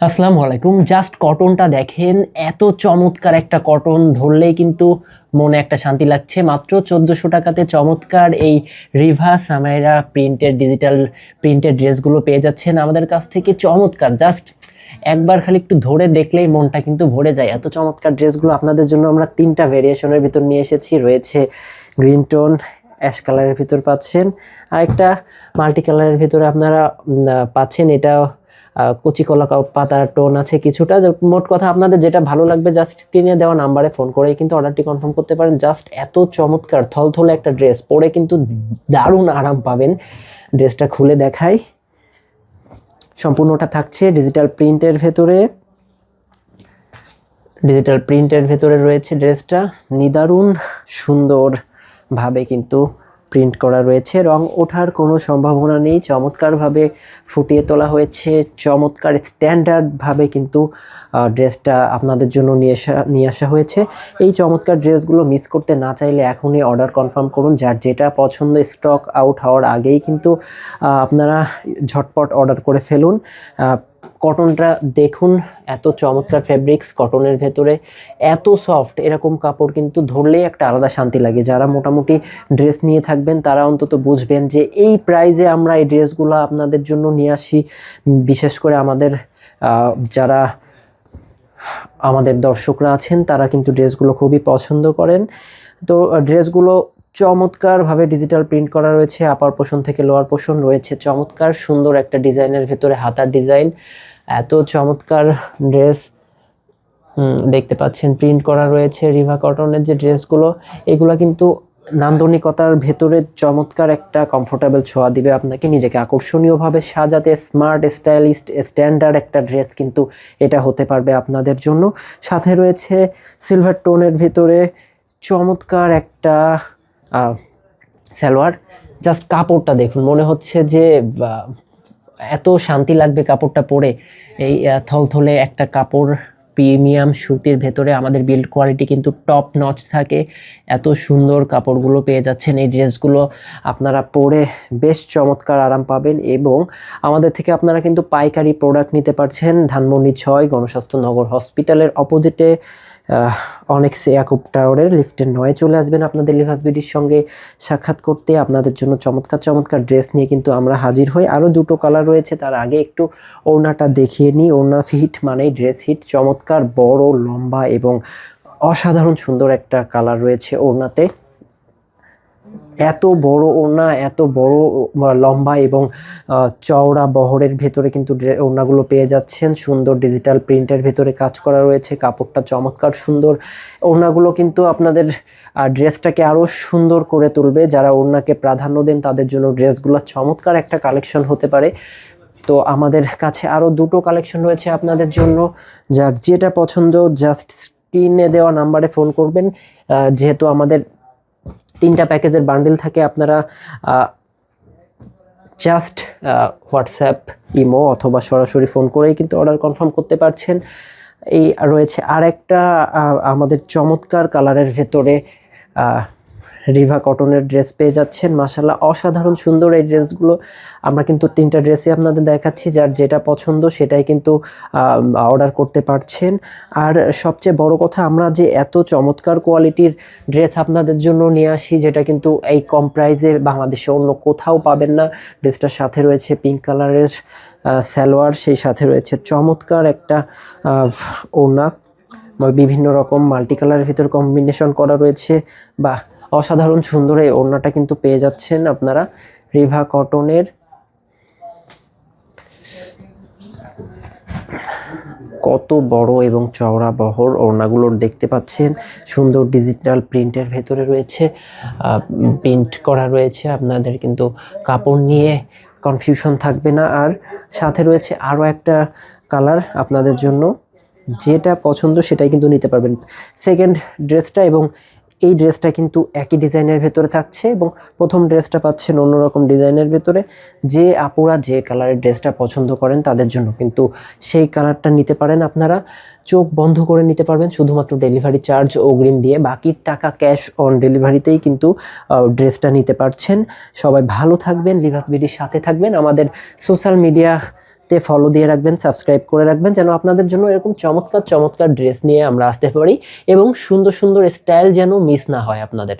আসসালামু আলাইকুম। জাস্ট কটনটা দেখেন, এত চমৎকার একটা কটন ধরলেই কিন্তু মনে একটা শান্তি লাগছে। মাত্র চোদ্দোশো টাকাতে চমৎকার এই রিভা সামাইরা প্রিন্টের ডিজিটাল প্রিন্টের ড্রেসগুলো পেয়ে যাচ্ছেন আমাদের কাছ থেকে। চমৎকার জাস্ট একবার খালি একটু ধরে দেখলেই মনটা কিন্তু ভরে যায়। এত চমৎকার ড্রেসগুলো আপনাদের জন্য আমরা তিনটা ভেরিয়েশনের ভিতর নিয়ে এসেছি। রয়েছে গ্রিন টোন অ্যাশ কালারের ভিতর পাচ্ছেন। আর একটা মাল্টি কালারের ভিতরে আপনারা পাচ্ছেন এটা কচি কলা পাতার টোন আছে কিছুটা। মোট কথা আপনাদের যেটা ভালো লাগবে জাস্ট স্ক্রিনে দেওয়া নাম্বারে ফোন করেই কিন্তু অর্ডারটি কনফার্ম করতে পারেন। জাস্ট এত চমৎকার, থলথলে একটা ড্রেস পরে কিন্তু দারুণ আরাম পাবেন। ড্রেসটা খুলে দেখাই। সম্পূর্ণটা থাকছে ডিজিটাল প্রিন্টের ভেতরে। ডিজিটাল প্রিন্টের ভেতরে রয়েছে ড্রেসটা নিদারুণ সুন্দরভাবে কিন্তু প্রিন্ট করা রয়েছে। রং ওঠার কোনো সম্ভাবনা নেই। চমৎকারভাবে ফুটিয়ে তোলা হয়েছে। চমৎকার স্ট্যান্ডার্ডভাবে কিন্তু ড্রেসটা আপনাদের জন্য নিয়ে আসা নিয়ে আসা হয়েছে। এই চমৎকার ড্রেসগুলো মিস করতে না চাইলে এখনই অর্ডার কনফার্ম করুন। যার যেটা পছন্দ, স্টক আউট হওয়ার আগেই কিন্তু আপনারা ঝটপট অর্ডার করে ফেলুন। কটনটা দেখুন, এত চমৎকার ফেব্রিক্স কটনের ভেতরে এত সফট এরকম কাপড় কিন্তু ধরলেই একটা আলাদা শান্তি লাগে। যারা মোটামুটি ড্রেস নিয়ে থাকবেন, তারা অন্তত বুঝবেন যে এই প্রাইজে আমরা এই ড্রেসগুলো আপনাদের জন্য নিয়ে আসি। বিশেষ করে আমাদের যারা আমাদের দর্শকরা আছেন, তারা কিন্তু ড্রেসগুলো খুবই পছন্দ করেন। তো ড্রেসগুলো চমৎকারভাবে ডিজিটাল প্রিন্ট করা রয়েছে আপার পোষণ থেকে লোয়ার পোষণ রয়েছে। চমৎকার সুন্দর একটা ডিজাইনের ভেতরে হাতার ডিজাইন। এত চমৎকার ড্রেস দেখতে পাচ্ছেন প্রিন্ট করা রয়েছে রিভা কটনের যে ড্রেসগুলো এগুলো কিন্তু নান্দনিকতার ভেতরে চমৎকার একটা কমফোর্টেবল ছোঁয়া দিবে আপনাকে। নিজেকে আকর্ষণীয়ভাবে সাজাতে স্মার্ট স্টাইলিস্ট স্ট্যান্ডার্ড একটা ড্রেস কিন্তু এটা হতে পারবে আপনাদের জন্য। সাথে রয়েছে সিলভার টোনের ভেতরে চমৎকার একটা সালোয়ার। জাস্ট কাপড়টা দেখুন, মনে হচ্ছে যে এত শান্তি লাগবে কাপড়টা পরে। এই থলথলে একটা কাপড়, প্রিমিয়াম সুতির ভেতরে আমাদের বিল্ড কোয়ালিটি কিন্তু টপ নচ থাকে। এত সুন্দর কাপড়গুলো পেয়ে যাচ্ছেন। এই ড্রেসগুলো আপনারা পরে বেশ চমৎকার আরাম পাবেন এবং আমাদের থেকে আপনারা কিন্তু পাইকারি প্রোডাক্ট নিতে পারছেন। ধানমন্ডি ছয়, গণস্বাস্থ্য নগর হসপিটালের অপোজিটে অনেক ইয়াকুব টাওয়ারের লিফটের নয় চলে আসবেন আপনাদের লিভাস বিডির সঙ্গে সাক্ষাৎ করতে। আপনাদের জন্য চমৎকার চমৎকার ড্রেস নিয়ে কিন্তু আমরা হাজির হই। আরও দুটো কালার রয়েছে, তার আগে একটু ওড়নাটা দেখিয়ে নিই। ওড়না হিট মানেই ড্রেস হিট চমৎকার, বড়, লম্বা এবং অসাধারণ সুন্দর একটা কালার রয়েছে ওড়নাতে। এত বড় ওড়না, এত বড় লম্বা এবং চওড়া বহরের ভেতরে কিন্তু ওড়নাগুলো পেয়ে যাচ্ছেন। সুন্দর ডিজিটাল প্রিন্টের ভেতরে কাজ করা রয়েছে, কাপড়টা চমৎকার সুন্দর। ওড়নাগুলো কিন্তু আপনাদের ড্রেসটাকে আরও সুন্দর করে তুলবে। যারা ওড়নাকে প্রাধান্য দেন, তাদের জন্য ড্রেসগুলো চমৎকার একটা কালেকশন হতে পারে। তো আমাদের কাছে আরও দুটো কালেকশন রয়েছে আপনাদের জন্য। যার যেটা পছন্দ জাস্ট স্ক্রিনে দেওয়া নাম্বারে ফোন করবেন। যেহেতু আমাদের তিনটা প্যাকেজের বান্ডিল থাকে, আপনারা জাস্ট হোয়াটসঅ্যাপ ইমো অথবা সরাসরি ফোন করেই কিন্তু অর্ডার কনফার্ম করতে পারছেন। এই রয়েছে আরেকটা আমাদের চমৎকার কালারের ভেতরে রিভা কটনের ড্রেস পেয়ে যাচ্ছেন। মাসাল্লাহ অসাধারণ সুন্দর এই ড্রেসগুলো। আমরা কিন্তু তিনটা ড্রেসই আপনাদের দেখাচ্ছি, যার যেটা পছন্দ সেটাই কিন্তু অর্ডার করতে পারছেন। আর সবচেয়ে বড় কথা, আমরা যে এত চমৎকার কোয়ালিটির ড্রেস আপনাদের জন্য নিয়ে আসি, যেটা কিন্তু এই কম প্রাইজে বাংলাদেশে অন্য কোথাও পাবেন না। ড্রেসটার সাথে রয়েছে পিঙ্ক কালারের সালোয়ার, সেই সাথে রয়েছে চমৎকার একটা ওড়না। বিভিন্ন রকম মাল্টি কালারের ভিতর কম্বিনেশন করা রয়েছে। বা অসাধারণ সুন্দর এই ওড়নাটা কিন্তু পেয়ে যাচ্ছেন আপনারা রিভা কটনের। কত বড় এবং চওড়া বহর ওড়নাগুলোর দেখতে পাচ্ছেন। সুন্দর ডিজিটাল প্রিন্টের ভেতরে রয়েছে প্রিন্ট করা রয়েছে। আপনাদের কিন্তু কাপড় নিয়ে কনফিউশন থাকবে না। আর সাথে রয়েছে আরও একটা কালার আপনাদের জন্য, যেটা পছন্দ সেটাই কিন্তু নিতে পারবেন। সেকেন্ড ড্রেসটা এবং এই ড্রেসটা কিন্তু একই ডিজাইনের ভেতরে থাকছে এবং প্রথম ড্রেসটা পাচ্ছেন অন্যরকম ডিজাইনের ভেতরে। যে আপুরা যে কালারের ড্রেসটা পছন্দ করেন তাদের জন্য কিন্তু সেই কালারটা নিতে পারেন আপনারা। চোখ বন্ধ করে নিতে পারবেন, শুধুমাত্র ডেলিভারি চার্জ অগ্রিম দিয়ে। বাকি টাকা ক্যাশ অন ডেলিভারিতেই কিন্তু ড্রেসটা নিতে পারছেন। সবাই ভালো থাকবেন, লিভাস বিডির সাথে থাকবেন। আমাদের সোশ্যাল মিডিয়া পেজটিতে ফলো দিয়ে রাখবেন সাবস্ক্রাইব করে রাখবেন যেন আপনাদের জন্য এরকম চমৎকার চমৎকার ড্রেস নিয়ে আমরা আসতে পারি এবং সুন্দর সুন্দর স্টাইল যেন মিস না হয় আপনাদের।